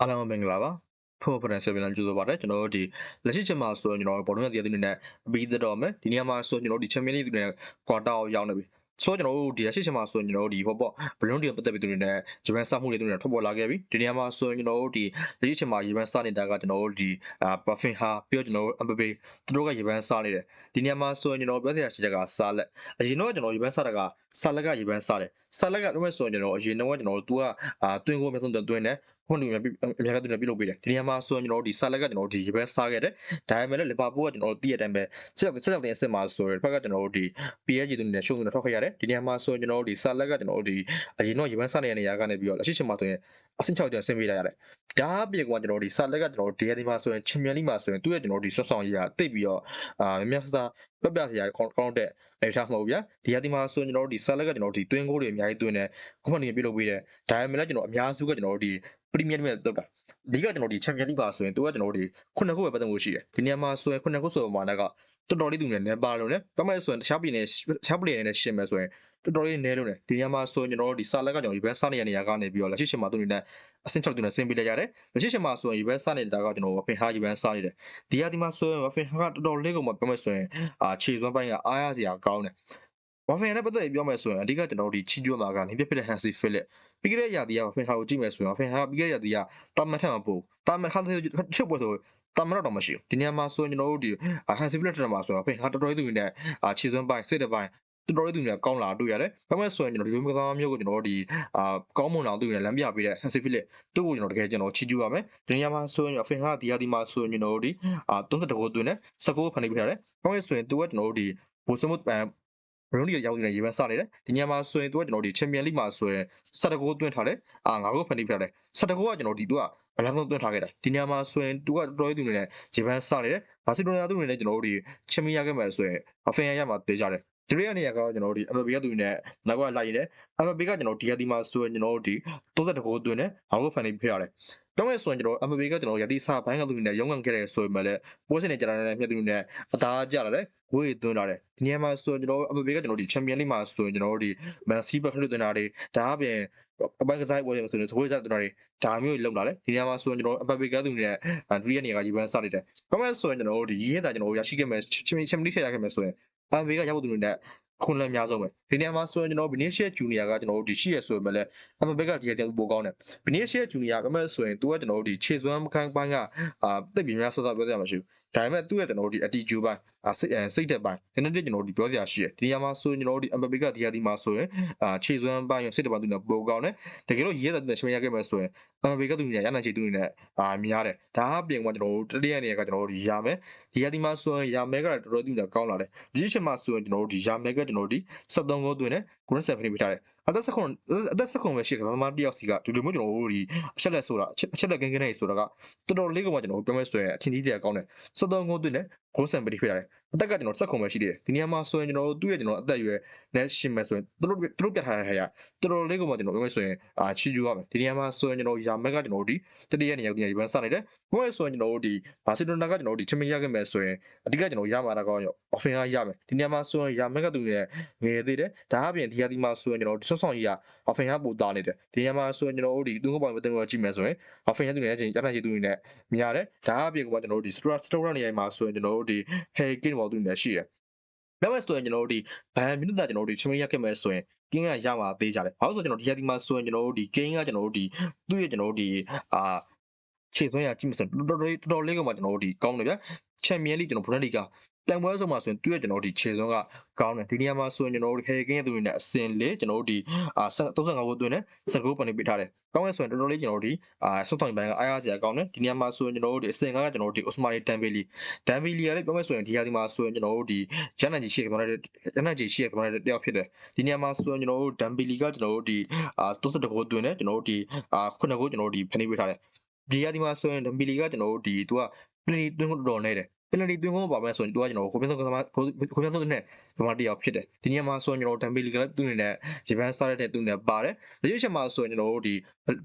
အားလုံးပဲမင်္ဂလာပါဖို့ဖရန်ဆယ်ပြန်ကြိုးစားပါတယ်ကျွန်တော်တို့ဒီလက်ရှိချိန်မှာဆိုရင်ကျွန်တော်တို့ဘောလုံးရတရားသူတွေနဲ့ပြီးသက်တော့မယ်ဒီနေရာမှာဆိုရင်ကျွန်တော်တို့ဒီချန်ပီယံလိသူတွေနဲ့ကွာတာကိုရောက်နေပြီဆိုတော့ကျွန်တော်တို့ဒီလက်ရှိချိန်မှာဆိုရင်ကျွန်တော်တို့ဒီဟောပေါ့ဘလုံးတွေပတ်သက်ပြီးသူတွေနဲ့ဂျပန်စမှုတွေသူတွေနဲ့ထွက်ပေါ်လာခဲ့ပြီဒီနေရာမှာဆိုရင်ကျွန်တော်တို့ဒီလက်ရှိချိန်မှာဂျပန်စနေတာကကျွန်တော်တို့ဒီအာဘဖင်ဟာပြီးတော့ကျွန်တော်တို့အမ်ဘပေသူတို့ကဂျပန်စနေတယ်ဒီနေရာမှာဆိုရင်ကျွန်တော်ပြောစရာရှိချက်ကဆာလက်အရင်တော့ကျွန်တော်ဂျပန်စတာကဆာလက်ကဂျပန်စတယ်ဆာလက်ကပြောမယ်ဆိုရင်ကျွန်တော်အရင်တော့ကျွန်တော်တို့ तू ကအာတွင်းကိုအများဆုံးတွင်းတယ် ခွန်တူများအများကသူနဲ့ပြုလုပ်ပေးတယ်ဒီနေရာမှာဆိုရင်ကျွန်တော်တို့ဒီဆာလက်ကကျွန်တော်တို့ဒီဂျပန်စားခဲ့တယ်ဒါပေမဲ့လည်းလီဗာပူးကကျွန်တော်တို့တည့်ရတဲ့အတိုင်းပဲဆက်ဆက်ဆက်တဲ့အစ်စ်မှာဆိုရင်ဘက်ကကျွန်တော်တို့ဒီ PSG သူနဲ့ရှုံးနေထွက်ခဲ့ရတယ်ဒီနေရာမှာဆိုရင်ကျွန်တော်တို့ဒီဆာလက်ကကျွန်တော်တို့ဒီအရင်တော့ဂျပန်စားနေတဲ့နေရာကနေပြီးတော့လက်ရှိချိန်မှာဆိုရင်အဆင့်6ကျော်ဆင်းပေးလိုက်ရတယ်ဒါအပြင်ကကျွန်တော်တို့ဒီဆာလက်ကကျွန်တော်တို့ဒီဒီမှာဆိုရင်ချန်ပီယံလိမှာဆိုရင်သူ့ရဲ့ကျွန်တော်တို့ဒီဆွတ်ဆောင်ရေးကတိတ်ပြီးတော့အာမြတ်စားပြပြစရာကောင်းကောင်းတဲ့အနေထားမဟုတ်ဘူးဗျာဒီဟာဒီမှာဆိုရင်ကျွန်တော်တို့ဒီဆာလက်ကကျွန်တော်တို့ဒီတွင်းကိုတွေအများကြီးတွင်းတယ်ခုမှနေပြုလုပ်ပေးတယ်ဒါပေမဲ့လည်းကျွန်တော်အများစုကကျွန်တော်တို့ဒီ ပရီးမီယာလိနဲ့လောက်တာဒီကကျွန်တော်ဒီချန်ပီယံလိပါဆိုရင်သူကကျွန်တော်တို့ဒီခုနှစ်ခုပဲပတ်သက်မှုရှိတယ်ဒီနေရာမှာဆိုရင်ခုနှစ်ခုဆိုတော့မာနကတော်တော်လေးသူနဲ့နေပါလို့ねဘာမှဆိုရင်တခြားပြည်နယ်တခြားပလေနဲ့ရှင်းမယ်ဆိုရင်တော်တော်လေးနဲလို့ねဒီနေရာမှာဆိုရင်ကျွန်တော်တို့ဒီဆာလက်ကကျွန်တော်ဒီဘက်စနေရနေရာကနေပြီးတော့လက်ရှိရှင်မှာသူနေနဲ့အဆင့်6သူနဲ့ဆင်းပေးလိုက်ရတယ်လက်ရှိရှင်မှာဆိုရင်ဒီဘက်စနေတာကကျွန်တော်ဝဖင်ဟာဒီဘက်စနေတယ်ဒီဟာဒီမှာဆိုရင်ဝဖင်ဟာကတော်တော်လေးကိုမှပြောမယ်ဆိုရင်အာခြေစွမ်းပိုင်းကအားရစရာကောင်းတယ် ဝဖင်နဲ့ပတ်သက်ပြီးပြောမယ်ဆိုရင်အဓိကကျွန်တော်တို့ဒီချီကျွတ်မှာကနေပြဖြစ်တဲ့ Hansi Philip ပြီးခဲ့တဲ့ရာသီကဝဖင်ဟာကိုကြည့်မယ်ဆိုရင်ဝဖင်ဟာပြီးခဲ့တဲ့ရာသီကတာမန်ထက်မပိုတာမန်ခါတဲ့ချုပ်ပွဲဆိုတာမန်တော့မရှိဘူးဒီနေရာမှာဆိုရင်ကျွန်တော်တို့ဒီ Hansi Philip တက်မှာဆိုတော့ဝဖင်ဟာတော်တော်လေးသူနဲ့အာခြေစွမ်းပိုင်းစစ်တဲ့ပိုင်းတော်တော်လေးသူနဲ့ကောင်းလာတွေ့ရတယ်။ဘာမှဆိုရင်ကျွန်တော်ဒီလိုမျိုးကစားမျိုးကိုကျွန်တော်တို့ဒီအာကောင်းမွန်အောင်သူနဲ့လမ်းပြပေးတဲ့ Hansi Philip သူ့ကိုကျွန်တော်တကယ်ကျွန်တော်ချီးကျူးရမယ်။ဒီနေရာမှာဆိုရင်ဖင်ဟာဒီယာဒီမှာဆိုရင်ကျွန်တော်တို့ဒီအာ32ကိုတွင်နဲ့19ဖန်နေပြထားတယ်။ဘာမှဆိုရင်သူကကျွန်တော်တို့ဒီဘိုစမုတ် ပန်ဘရုံဒီရောက်နေတဲ့ရေပန်းစနေတယ်ဒီညမှာဆိုရင်သူကကျွန်တော်ဒီချန်ပီယံလိမှာဆိုရင်17ကိုတွင်းထားတယ်အာငါတို့ဖန်နေပြထားတယ်17ကိုကကျွန်တော်ဒီသူကအများဆုံးတွင်းထားခဲ့တာဒီညမှာဆိုရင်သူကတော်တော်လေးသူနေနဲ့ရေပန်းစနေတယ်ဘာစီလိုနာသူနေနဲ့ကျွန်တော်တို့ဒီချန်ပီယံရခဲ့မယ်ဆိုရင်အဖင်ရရမှာတေးကြတယ် ဒီရက်နေရာကတော့ကျွန်တော်တို့ဒီ MLB ကသူနဲ့နောက်ကလိုက်ရတယ် MLB ကကျွန်တော်ဒီရဒီမှာဆိုရင်ကျွန်တော်တို့ဒီ32ကိုတွင်းနဲ့ငါတို့ဖန်နေပြရတယ်တောင်းရဆိုရင်ကျွန်တော် MLB ကကျွန်တော်ရတိစာဘိုင်းကသူနဲ့ရုံးကန်ခဲ့တယ်ဆိုရင်လည်းပွဲစဉ်နေကြတာနဲ့မြတ်သူနဲ့အသားကြလာတယ်ဝေးသွင်းလာတယ်ဒီနေရာမှာဆိုရင်ကျွန်တော် MLB ကကျွန်တော်ဒီချန်ပီယံလိမှာဆိုရင်ကျွန်တော်တို့ဒီ Man City ဘက်ထွက်သွင်းတာတွေဒါအပြင်အပိုင်းကစားပွဲဆိုရင်စပွဲစားသွင်းတာတွေဒါမျိုးတွေလောက်လာတယ်ဒီနေရာမှာဆိုရင်ကျွန်တော် MLB ကသူနဲ့ဒရီရနေရာကရေပန်းစနေတယ်ဘာမှဆိုရင်ကျွန်တော်တို့ဒီရေးတာကျွန်တော်ရရှိခဲ့မယ်ချန်ပီယံချန်ပီယံလိရခဲ့မယ်ဆိုရင် MLB ကရောက်သူတွေနဲ့ခွန်လန်းများဆုံးပဲဒီနေရာမှာဆိုရင်ကျွန်တော်ဗီနီရှယ်ဂျူနီယာကကျွန်တော်တို့ဒီရှိရဆိုပေမဲ့လည်းအမဘက်ကဒီတဲ့ပိုကောင်းတယ်ဗီနီရှယ်ဂျူနီယာကမဲ့ဆိုရင်သူကကျွန်တော်တို့ဒီခြေစွမ်းမခန်းပိုင်းကအာတိတ်ပြီးများဆော့ဆော့ပြောစရာမရှိဘူးဒါပေမဲ့သူ့ရဲ့ကျွန်တော်တို့ဒီအတီဂျူပိုင်းအာစိတ်စိတ်သက်ပိုင်းနည်းနည်းလေးကျွန်တော်တို့ဒီပြောစရာရှိတယ်ဒီနေရာမှာဆိုရင်ကျွန်တော်တို့ဒီအမဘက်ကဒီဟာဒီမှာဆိုရင်အာခြေစွမ်းပိုင်းစိတ်သက်ပိုင်းသူနဲ့ပိုကောင်းတယ်တကယ်လို့ရေးတဲ့သူနဲ့ရှင်းရခဲ့မယ်ဆိုရင်အမဘက်ကသူနဲ့ရနိုင်ချေသူနဲ့အာများတယ်ဒါအပြင်ကကျွန်တော်တို့တတိယနေရာကကျွန်တော်တို့ဒီရမယ်ဒီဟာဒီမှာဆိုရင်ရမယ်ကတော်တော်သူနဲ့ကောင်းလာတယ်ဒီချက်မှာဆိုရင်ကျွန်တော်တို့ဒီရမယ်ကကျွန်တော်တို့ဒီ73ကိုတွင်နဲ့ဂရင်း7ဖိနေပြထားတယ် အသက်16အသက်16ပဲရှိတယ်ဘာမှတယောက်စီကဒီလိုမျိုးကျွန်တော်တို့ဒီအချက်လက်ဆိုတာအချက်လက်ကင်းကင်းနေဆိုတာကတော်တော်လေးကမှကျွန်တော်တို့ပြောမဲ့ဆိုရင်အထင်ကြီးတရားကောင်းတယ်73ကိုတွင်နဲ့ ဂရင်း7ဖိနေပြထားတယ်အသက်ကကျွန်တော်16ပဲရှိတယ်ဒီနေရာမှာဆိုရင်ကျွန်တော်တို့သူ့ရဲ့ကျွန်တော်အသက်အရွယ်နဲ့ရှင်းမယ်ဆိုရင်သူတို့သူတို့ပြထားတဲ့ဟာကတော်တော်လေးကမှကျွန်တော်ပြောမဲ့ဆိုရင်အာချီကျူရမယ်ဒီနေရာမှာဆိုရင်ကျွန်တော်ရာမက်ကကျွန်တော်တို့ဒီတတိယနေရာကိုဒီဘန်စနေတယ်ဘာလို့ဆိုရင်ကျွန်တော်တို့ဒီဘာစီလိုနာကကျွန်တော်တို့ဒီချမင်ရခဲ့မယ်ဆိုရင်အဓိကကျွန်တော်ရမှာတော့အော်ဖင်ကရမယ်ဒီနေရာမှာဆိုရင်ရာမက်ကသူနဲ့ငယ်သေးတယ်ဒါအပြင်ဒီဟာဒီမှာဆိုရင်ကျွန်တော်တို့ဆော့ဆော့ကြီးကအော်ဖင်ကပူတာနေတယ်ဒီနေရာမှာဆိုရင်ကျွန်တော်တို့ဒီသူ့ဘက်ပိုင်းမတင်လို့ကြည့်မယ်ဆိုရင်အော်ဖင်ကသူနဲ့အချင်းကျန်တဲ့ချီသူတွေနဲ့မြင်ရတယ်ဒါအပြင်ကကျွန်တော်တို့ဒီစတရစတရနေရာမှာဆိုရင်ကျွန်တော်တို့ဒီဟဲကင်းဘောသူနဲ့ရှိတယ်ပြောမယ်ဆိုရင်ကျွန်တော်တို့ဒီဘန်မီနစ်တာကျွန်တော်တို့ဒီချမင်ရခဲ့မယ်ဆိုရင်ကင်းကရမှာသေးကြတယ်။ဘာလို့ဆိုကျွန်တော်ဒီရက်ဒီမှာဆိုရင်ကျွန်တော်တို့ဒီကင်းကကျွန်တော်တို့ဒီသူ့ရဲ့ကျွန်တော်တို့ဒီအာခြေစွမ်းရကြည့်မစတော်တော်တော်တော်လေးကမှကျွန်တော်တို့ဒီကောင်းတယ်ဗျာ။ချန်ပီယံလိကျွန်တော်ဘွန်လီက တန်ပွဲဆုံးမှာဆိုရင်သူ့ရဲ့ကျွန်တော်တို့ဒီခြေစွမ်းကကောင်းတယ်ဒီနေရာမှာဆိုရင်ကျွန်တော်တို့ဟဲကင်းရဲ့သူတွေနဲ့အစင်လေးကျွန်တော်တို့ဒီအာ35ကိုအတွင်းနဲ့19ပန်နေပေးထားတယ်။ကောင်းရဲဆိုရင်တော်တော်လေးကျွန်တော်တို့ဒီအာဆုတ်ဆောင်ပိုင်းကအားရစရာကောင်းတယ်ဒီနေရာမှာဆိုရင်ကျွန်တော်တို့ဒီအစင်ကကျွန်တော်တို့ဒီ Osmani Dembele Dembele ကလည်းပြောမယ်ဆိုရင်ဒီဟာဒီမှာဆိုရင်ကျွန်တော်တို့ဒီရန်နဂျီရှိရတဲ့ရန်နဂျီရှိရတဲ့တယောက်ဖြစ်တယ်ဒီနေရာမှာဆိုရင်ကျွန်တော်တို့ Dembele ကကျွန်တော်တို့ဒီအာ32ကိုအတွင်းနဲ့ကျွန်တော်တို့ဒီအာ9ကိုကျွန်တော်တို့ဒီဖနေပေးထားတယ်ဒီဟာဒီမှာဆိုရင် Dembele ကကျွန်တော်တို့ဒီသူကပလီတွင်းတော်တော်နေတယ် ပင်လတီတွင်းကိုပါမယ်ဆိုရင်သူကကျွန်တော်ကိုပြင်းဆုံးကစားကိုပြင်းဆုံးနဲ့ဒီမှာတယောက်ဖြစ်တယ်ဒီနေရာမှာဆိုရင်ကျွန်တော်ဒမ်ဘီလီကလည်းသူ့အနေနဲ့ဂျပန်စားတဲ့သူ့နဲ့ပါတယ်ဒီရွေးချက်မှာဆိုရင်ကျွန်တော်တို့ဒီ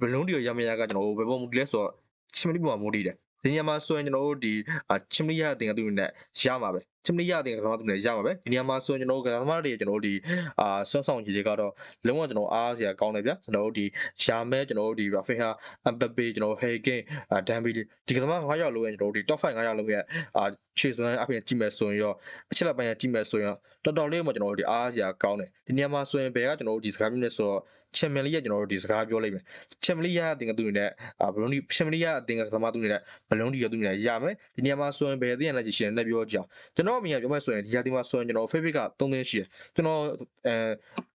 ဘလုံးတီရရမရကကျွန်တော်တို့ဘယ်ပုံမူလဲဆိုတော့ချင်မလီပေါ်မှာမိုးတီးတယ်ဒီနေရာမှာဆိုရင်ကျွန်တော်တို့ဒီချင်မလီရအတင်ကသူ့အနေနဲ့ရမှာပဲ ချမလီရတဲ့ကစားသမားတွေလည်းရမှာပဲဒီနေရာမှာဆိုရင်ကျွန်တော်တို့ကစားသမားတွေကျွန်တော်တို့ဒီအာဆွမ်းဆောင်ကြီးတွေကတော့လုံးဝကျွန်တော်အားစရာကောင်းတယ်ဗျကျွန်တော်တို့ဒီယာမဲကျွန်တော်တို့ဒီဖင်ဟာအမ်ဘပေကျွန်တော်ဟေကင်ဒမ်ဘီဒီကစားသမား9ယောက်လုံးရဲ့ကျွန်တော်တို့ဒီ top 5 9ယောက်လုံးရဲ့အာခြေစွမ်းအပြင်ကြည့်မယ်ဆိုရင်ရောအချက်လက်ပိုင်းကြည့်မယ်ဆိုရင်တော်တော်လေးမှကျွန်တော်တို့ဒီအားစရာကောင်းတယ်ဒီနေရာမှာဆိုရင်ဘယ်ကကျွန်တော်တို့ဒီစကားမျိုးနဲ့ဆိုတော့ချန်ပီယံလိရဲ့ကျွန်တော်တို့ဒီစကားပြောလိုက်မယ်ချန်ပီယံလိရအတင်ကသူတွေနဲ့အာဘလုံးဒီချန်ပီယံလိရအတင်ကသမားသူတွေနဲ့ဘလုံးဒီရသူတွေနဲ့ရမယ်ဒီနေရာမှာဆိုရင်ဘယ်အတင်လက်ကြီးရှင်နဲ့ပြောကြအောင်ကျွန်တော်အမြင်ကပြောမယ်ဆိုရင်ဒီရာသီမှာဆိုရင်ကျွန်တော် favorite က3သင်းရှိတယ်ကျွန်တော်အဲ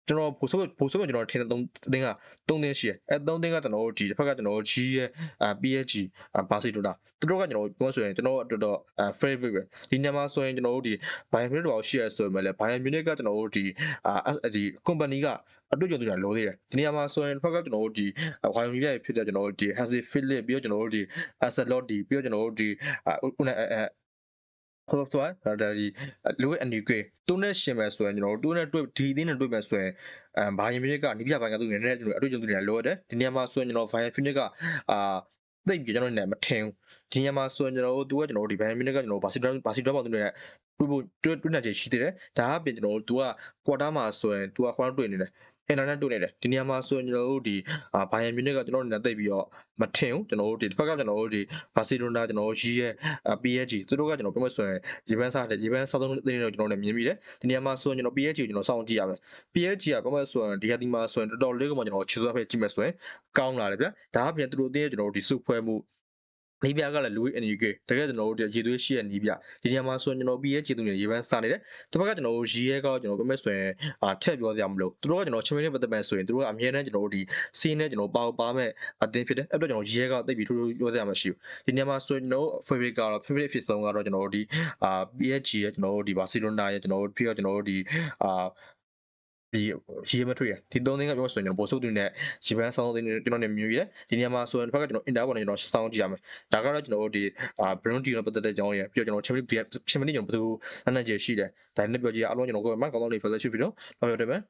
ကျွန်တော်ပို့ဆိုပို့ဆိုကျွန်တော်ထင်တဲ့3သင်းက3သင်းရှိတယ်အဲ3သင်းကကျွန်တော်တို့ဒီတစ်ဖက်ကကျွန်တော်တို့ G ရဲ့အာ PSG ဘာစီလိုနာသူတို့ကကျွန်တော်ပြောဆိုရင်ကျွန်တော်တော်တော်အဲ favorite ပဲဒီနေရာမှာဆိုရင်ကျွန်တော်တို့ဒီ Bayern Munich တော့ရှိရဆိုပေမဲ့လည်း Bayern Munich ကကျွန်တော်တို့ဒီအာဒီ company ကအတွေ့အကြုံတွေလိုသေးတယ်ဒီနေရာမှာဆိုရင်တစ်ဖက်ကကျွန်တော်တို့ဒီဝိုင်ယုံကြီးဖြစ်တဲ့ကျွန်တော်တို့ဒီ Hansi Flick ပြီးတော့ကျွန်တော်တို့ဒီ Ancelotti ပြီးတော့ကျွန်တော်တို့ဒီ အဲအဲဟုတ်ဆိုတော့ဒါဒီလူရဲ့အနီကွေသူနဲ့ရှင်မယ်ဆိုရင်ကျွန်တော်တို့သူနဲ့တွေ့ဒီအသင်းနဲ့တွေ့မယ်ဆိုရင်အဲဘာယင်မီနစ်ကနီးပြပိုင်းကသူနေနဲ့ကျွန်တော်အတွေ့အကြုံတွေလိုရတယ်ဒီနေရာမှာဆိုရင်ကျွန်တော်ဘိုင်ယန်ဖီနစ်ကအာသိပြီကျွန်တော်နဲ့မထင်ဘူးဒီနေရာမှာဆိုရင်ကျွန်တော်တို့သူကကျွန်တော်တို့ဒီဘိုင်ယန်ဖီနစ်ကကျွန်တော်ဘာစီဒန်ဘာစီဒန်ပေါင်းသူနဲ့တွေ့ဖို့တွေ့တွေ့နေချင်ရှိသေးတယ်ဒါအပြင်ကျွန်တော်တို့သူကကွာတာမှာဆိုရင်သူကခွာတွေ့နေတယ် အင်တာနက်တွေ့နေတယ်ဒီနေရာမှာဆိုရင်ကျွန်တော်တို့ဒီဘိုင်ယန်မြူနစ်ကကျွန်တော်တို့နဲ့သိပြီးတော့မထင်ဘူးကျွန်တော်တို့ဒီတစ်ဖက်ကကျွန်တော်တို့ဒီဘာစီလိုနာကျွန်တော်တို့ရှိရဲ့ PSG သူတို့ကကျွန်တော်ပြောမှဆိုရင်ဂျီပန်စားတယ်ဂျီပန်စားသုံးသိနေတော့ကျွန်တော်တို့လည်းမြင်မိတယ်ဒီနေရာမှာဆိုရင်ကျွန်တော် PSG ကိုကျွန်တော်စောင့်ကြည့်ရမယ် PSG ကပြောမှဆိုရင်ဒီဟာဒီမှာဆိုရင်တော်တော်လေးကမှကျွန်တော်ခြေစွမ်းဖက်ကြည့်မယ်ဆိုရင်ကောင်းလာတယ်ဗျဒါအပြင်သူတို့အတင်းရဲ့ကျွန်တော်တို့ဒီစုဖွဲမှု နီးပြကလည်းလူအန်ယူကေတကယ်ကျွန်တော်တို့ရေသွေးရှိရဲ့နီးပြဒီနေရာမှာဆိုရင်ကျွန်တော် PSG သူတွေရေပန်းစားနေတယ်တစ်ဖက်ကကျွန်တော်တို့ရီရဲကကျွန်တော်ပြောမယ်ဆိုရင်အာထည့်ပြောစရာမလိုသူတို့ကကျွန်တော်ချင်းမင်းနဲ့ပတ်သက်မယ်ဆိုရင်သူတို့ကအမြဲတမ်းကျွန်တော်တို့ဒီစီးနဲ့ကျွန်တော်ပါပါမဲ့အတင်းဖြစ်တယ်အဲ့တော့ကျွန်တော်ရီရဲကတိတ်ပြီးထိုးထိုးပြောစရာမရှိဘူးဒီနေရာမှာဆိုရင်ကျွန်တော် favorite ကတော့ favorite ဖြစ်ဆုံးကတော့ကျွန်တော်တို့ဒီအာ PSG ရဲ့ကျွန်တော်တို့ဒီဘာစီလိုနာရဲ့ကျွန်တော်တို့ပြီးတော့ကျွန်တော်တို့ဒီအာ ဒီရီမထွေးဒီသုံးသင်းကပြောဆိုရင်ကျွန်တော်ပို့ဆုပ်တူနဲ့ရီပန်းဆောင်းသင်းကျွန်တော်နေမြူရတယ်ဒီနေရာမှာဆိုရင်တစ်ဖက်ကကျွန်တော် inter ပေါ်နေကျွန်တော်စောင်းကြည့်ရမယ်ဒါကတော့ကျွန်တော်တို့ဒီအာ Brown Team နဲ့ပတ်သက်တဲ့အကြောင်းရယ်ပြီးတော့ကျွန်တော် Champions Champions ကျွန်တော်ဘယ်သူအနက်ကျေရှိတယ်ဒါနဲ့ပြောကြည့်ရအောင်ကျွန်တော်ကိုယ်မှကောင်းကောင်းလေးဖက်ဆက်ရှိပြီးတော့တော့ပြောတယ်မယ်